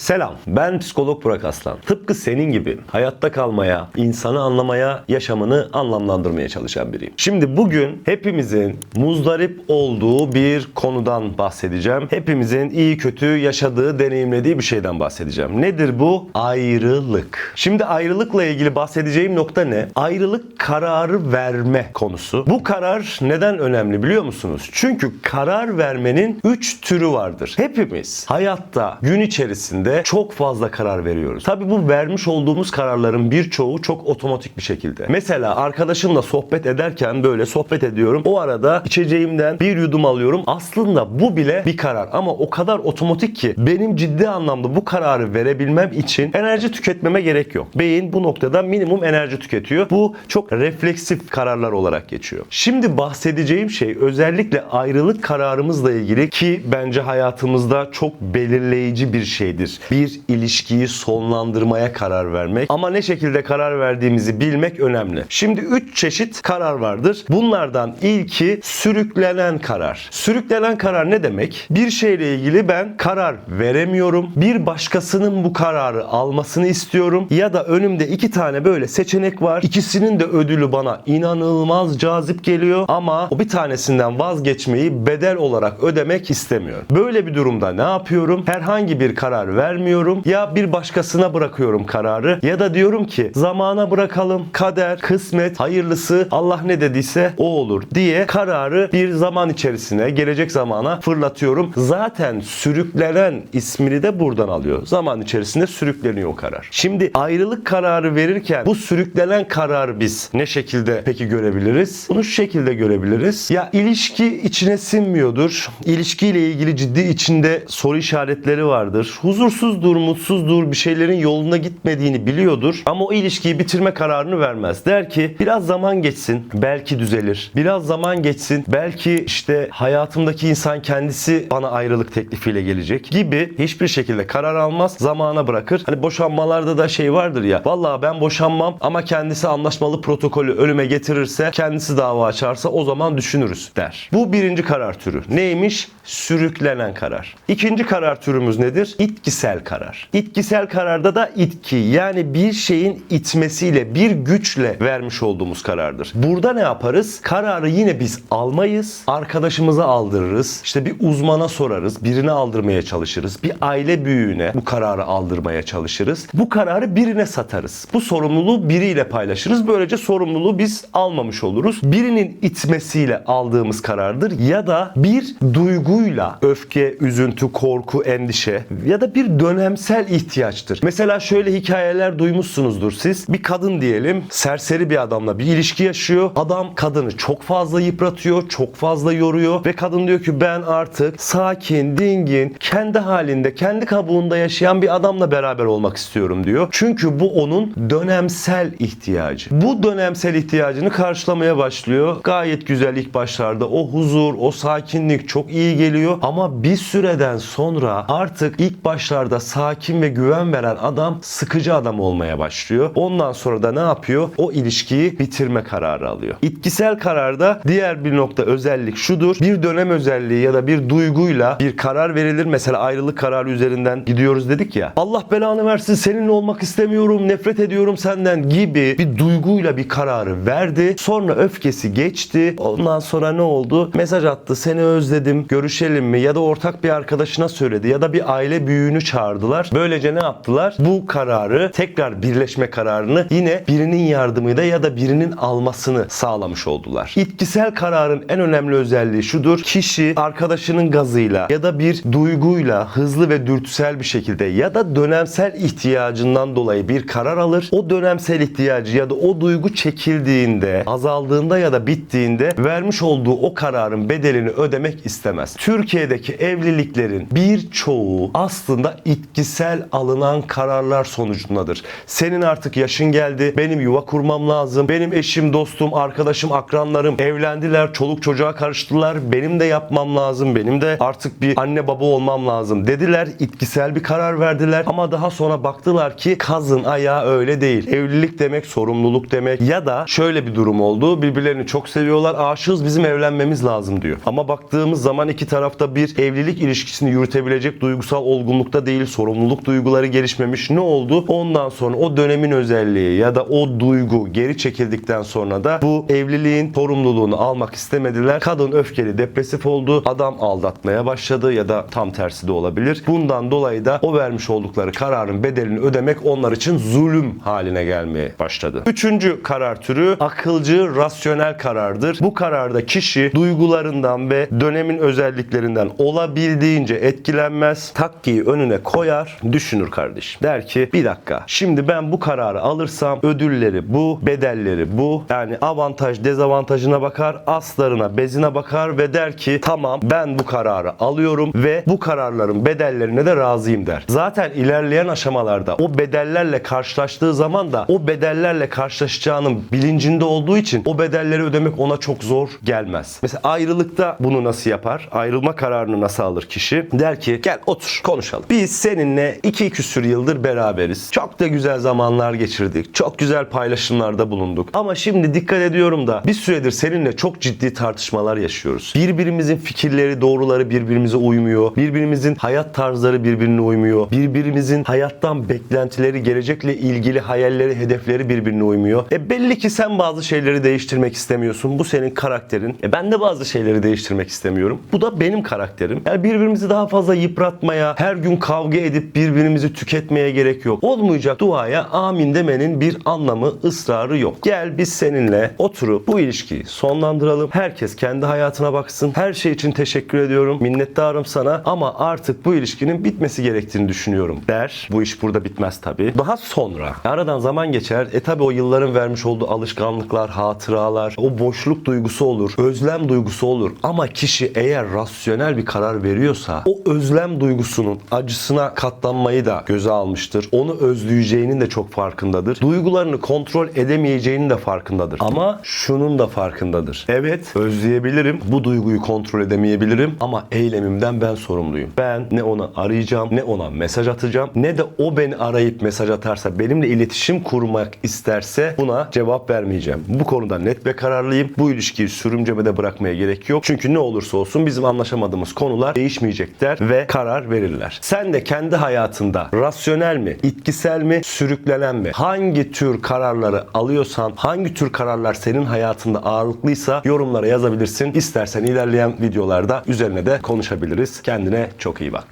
Selam, ben psikolog Burak Aslan. Tıpkı senin gibi hayatta kalmaya, insanı anlamaya, yaşamını anlamlandırmaya çalışan biriyim. Şimdi bugün hepimizin muzdarip olduğu bir konudan bahsedeceğim. Hepimizin iyi kötü yaşadığı, deneyimlediği bir şeyden bahsedeceğim. Nedir bu? Ayrılık. Şimdi ayrılıkla ilgili bahsedeceğim nokta ne? Ayrılık kararı verme konusu. Bu karar neden önemli biliyor musunuz? Çünkü karar vermenin 3 türü vardır. Hepimiz hayatta gün içerisinde çok fazla karar veriyoruz. Tabi bu vermiş olduğumuz kararların birçoğu çok otomatik bir şekilde. Mesela arkadaşımla sohbet ederken böyle sohbet ediyorum. O arada içeceğimden bir yudum alıyorum. Aslında bu bile bir karar ama o kadar otomatik ki benim ciddi anlamda bu kararı verebilmem için enerji tüketmeme gerek yok. Beyin bu noktada minimum enerji tüketiyor. Bu çok refleksif kararlar olarak geçiyor. Şimdi bahsedeceğim şey özellikle ayrılık kararımızla ilgili ki bence hayatımızda çok belirleyici bir şeydir. Bir ilişkiyi sonlandırmaya karar vermek ama ne şekilde karar verdiğimizi bilmek önemli. Şimdi 3 çeşit karar vardır. Bunlardan ilki sürüklenen karar. Sürüklenen karar ne demek? Bir şeyle ilgili ben karar veremiyorum. Bir başkasının bu kararı almasını istiyorum ya da önümde iki tane böyle seçenek var. İkisinin de ödülü bana inanılmaz cazip geliyor ama o bir tanesinden vazgeçmeyi bedel olarak ödemek istemiyorum. Böyle bir durumda ne yapıyorum? Herhangi bir karar vermiyorum. Ya bir başkasına bırakıyorum kararı ya da diyorum ki zamana bırakalım. Kader, kısmet, hayırlısı Allah ne dediyse o olur diye kararı bir zaman içerisine, gelecek zamana fırlatıyorum. Zaten sürüklenen ismini de buradan alıyor. Zaman içerisinde sürükleniyor o karar. Şimdi ayrılık kararı verirken bu sürüklenen kararı biz ne şekilde peki görebiliriz? Bunu şu şekilde görebiliriz. Ya ilişki içine sinmiyordur. İlişkiyle ilgili ciddi içinde soru işaretleri vardır. Huzursuzdur, mutsuzdur, bir şeylerin yoluna gitmediğini biliyordur. Ama o ilişkiyi bitirme kararını vermez. Der ki biraz zaman geçsin, belki düzelir. Biraz zaman geçsin, belki işte hayatımdaki insan kendisi bana ayrılık teklifiyle gelecek gibi hiçbir şekilde karar almaz, zamana bırakır. Hani boşanmalarda da şey vardır ya. Vallahi ben boşanmam ama kendisi anlaşmalı protokolü ölüme getirirse, kendisi dava açarsa o zaman düşünürüz der. Bu birinci karar türü. Neymiş? Sürüklenen karar. İkinci karar türümüz nedir? İtkisel karar. İtkisel kararda da itki yani bir şeyin itmesiyle, bir güçle vermiş olduğumuz karardır. Burada ne yaparız? Kararı yine biz almayız. Arkadaşımıza aldırırız. İşte bir uzmana sorarız. Birine aldırmaya çalışırız. Bir aile büyüğüne bu kararı aldırmaya çalışırız. Bu kararı birine satarız. Bu sorumluluğu biriyle paylaşırız. Böylece sorumluluğu biz almamış oluruz. Birinin itmesiyle aldığımız karardır ya da bir duyguyla öfke, üzüntü, korku, endişe ya da bir dönemsel ihtiyaçtır. Mesela şöyle hikayeler duymuşsunuzdur siz. Bir kadın diyelim serseri bir adamla bir ilişki yaşıyor. Adam kadını çok fazla yıpratıyor, çok fazla yoruyor ve kadın diyor ki ben artık sakin, dingin, kendi halinde, kendi kabuğunda yaşayan bir adamla beraber olmak istiyorum diyor. Çünkü bu onun dönemsel ihtiyacı. Bu dönemsel ihtiyacını karşılamaya başlıyor. Gayet güzel ilk başlarda o huzur, o sakinlik çok iyi geliyor ama bir süreden sonra artık ilk başlarda sakin ve güven veren adam sıkıcı adam olmaya başlıyor. Ondan sonra da ne yapıyor? O ilişkiyi bitirme kararı alıyor. İtkisel kararda diğer bir nokta özellik şudur. Bir dönem özelliği ya da bir duyguyla bir karar verilir. Mesela ayrılık kararı üzerinden gidiyoruz dedik ya. Allah belanı versin seninle olmak istemiyorum, nefret ediyorum senden gibi bir duyguyla bir kararı verdi. Sonra öfkesi geçti. Ondan sonra ne oldu? Mesaj attı. Seni özledim. Görüşelim mi? Ya da ortak bir arkadaşına söyledi ya da bir aile büyüğünü çağırdılar. Böylece ne yaptılar? Bu kararı tekrar birleşme kararını yine birinin yardımıyla ya da birinin almasını sağlamış oldular. İtkisel kararın en önemli özelliği şudur. Kişi arkadaşının gazıyla ya da bir duyguyla hızlı ve dürtüsel bir şekilde ya da dönemsel ihtiyacından dolayı bir karar alır. O dönemsel ihtiyacı ya da o duygu çekildiğinde, azaldığında ya da bittiğinde vermiş olduğu o kararın bedelini ödemek istemez. Türkiye'deki evliliklerin birçoğu aslında itkisel alınan kararlar sonucundadır. Senin artık yaşın geldi, benim yuva kurmam lazım, benim eşim, dostum, arkadaşım, akranlarım evlendiler, çoluk çocuğa karıştılar, benim de yapmam lazım, benim de artık bir anne baba olmam lazım dediler. İtkisel bir karar verdiler ama daha sonra baktılar ki kazın ayağı öyle değil. Evlilik demek sorumluluk demek ya da şöyle bir durum oldu. Birbirlerini çok seviyorlar. Aşığız bizim evlenmemiz lazım diyor. Ama baktığımız zaman iki tarafta bir evlilik ilişkisini yürütebilecek duygusal olgunlukta değil, sorumluluk duyguları gelişmemiş. Ne oldu? Ondan sonra o dönemin özelliği ya da o duygu geri çekildikten sonra da bu evliliğin sorumluluğunu almak istemediler. Kadın öfkeli, depresif oldu. Adam aldatmaya başladı ya da tam tersi de olabilir. Bundan dolayı da o vermiş oldukları kararın bedelini ödemek onlar için zulüm haline gelmeye başladı. Üçüncü karar türü akılcı, rasyonel karardır. Bu kararda kişi duygularından ve dönemin özelliklerinden olabildiğince etkilenmez. Takkiyi önüne koyar, düşünür kardeşim. Der ki bir dakika şimdi ben bu kararı alırsam ödülleri bu, bedelleri bu. Yani avantaj dezavantajına bakar, aslarına bezine bakar ve der ki tamam ben bu kararı alıyorum ve bu kararların bedellerine de razıyım der. Zaten ilerleyen aşamalarda o bedellerle karşılaştığı zaman da o bedellerle karşılaşacağının bilincinde olduğu için o bedelleri ödemek ona çok zor gelmez. Mesela ayrılıkta bunu nasıl yapar? Ayrılma kararını nasıl alır kişi? Der ki gel otur konuşalım. Biz seninle iki küsür yıldır beraberiz. Çok da güzel zamanlar geçirdik. Çok güzel paylaşımlarda bulunduk. Ama şimdi dikkat ediyorum da bir süredir seninle çok ciddi tartışmalar yaşıyoruz. Birbirimizin fikirleri, doğruları birbirimize uymuyor. Birbirimizin hayat tarzları birbirine uymuyor. Birbirimizin hayattan beklentileri, gelecekle ilgili hayalleri, hedefleri birbirine uymuyor. E belli ki sen bazı şeyleri değiştirmek istemiyorsun. Bu senin karakterin. E ben de bazı şeyleri değiştirmek istemiyorum. Bu da benim karakterim. Yani birbirimizi daha fazla yıpratmaya, her gün kavga edip birbirimizi tüketmeye gerek yok. Olmayacak duaya amin demenin bir anlamı, ısrarı yok. Gel biz seninle oturup bu ilişkiyi sonlandıralım. Herkes kendi hayatına baksın. Her şey için teşekkür ediyorum. Minnettarım sana ama artık bu ilişkinin bitmesi gerektiğini düşünüyorum der. Bu iş burada bitmez tabii. Daha sonra aradan zaman geçer. E tabii o yılların vermiş olduğu alışkanlıklar, hatıralar, o boşluk duygusu olur, özlem duygusu olur. Ama kişi eğer rasyonel bir karar veriyorsa o özlem duygusunun acısına katlanmayı da göze almıştır. Onu özleyeceğinin de çok farkındadır. Duygularını kontrol edemeyeceğinin de farkındadır. Ama şunun da farkındadır. Evet özleyebilirim. Bu duyguyu kontrol edemeyebilirim ama eylemimden ben sorumluyum. Ben ne ona arayacağım, ne ona mesaj atacağım, ne de o beni arayıp mesaj atarsa, benimle iletişim kurmak isterse buna cevap vermeyeceğim. Bu konuda net ve kararlıyım. Bu ilişkiyi sürümcemede bırakmaya gerek yok. Çünkü ne olursa olsun bizim anlaşamadığımız konular değişmeyecekler ve karar verirler. De kendi hayatında rasyonel mi, itkisel mi, sürüklenen mi? Hangi tür kararları alıyorsan, hangi tür kararlar senin hayatında ağırlıklıysa yorumlara yazabilirsin. İstersen ilerleyen videolarda üzerine de konuşabiliriz. Kendine çok iyi bak.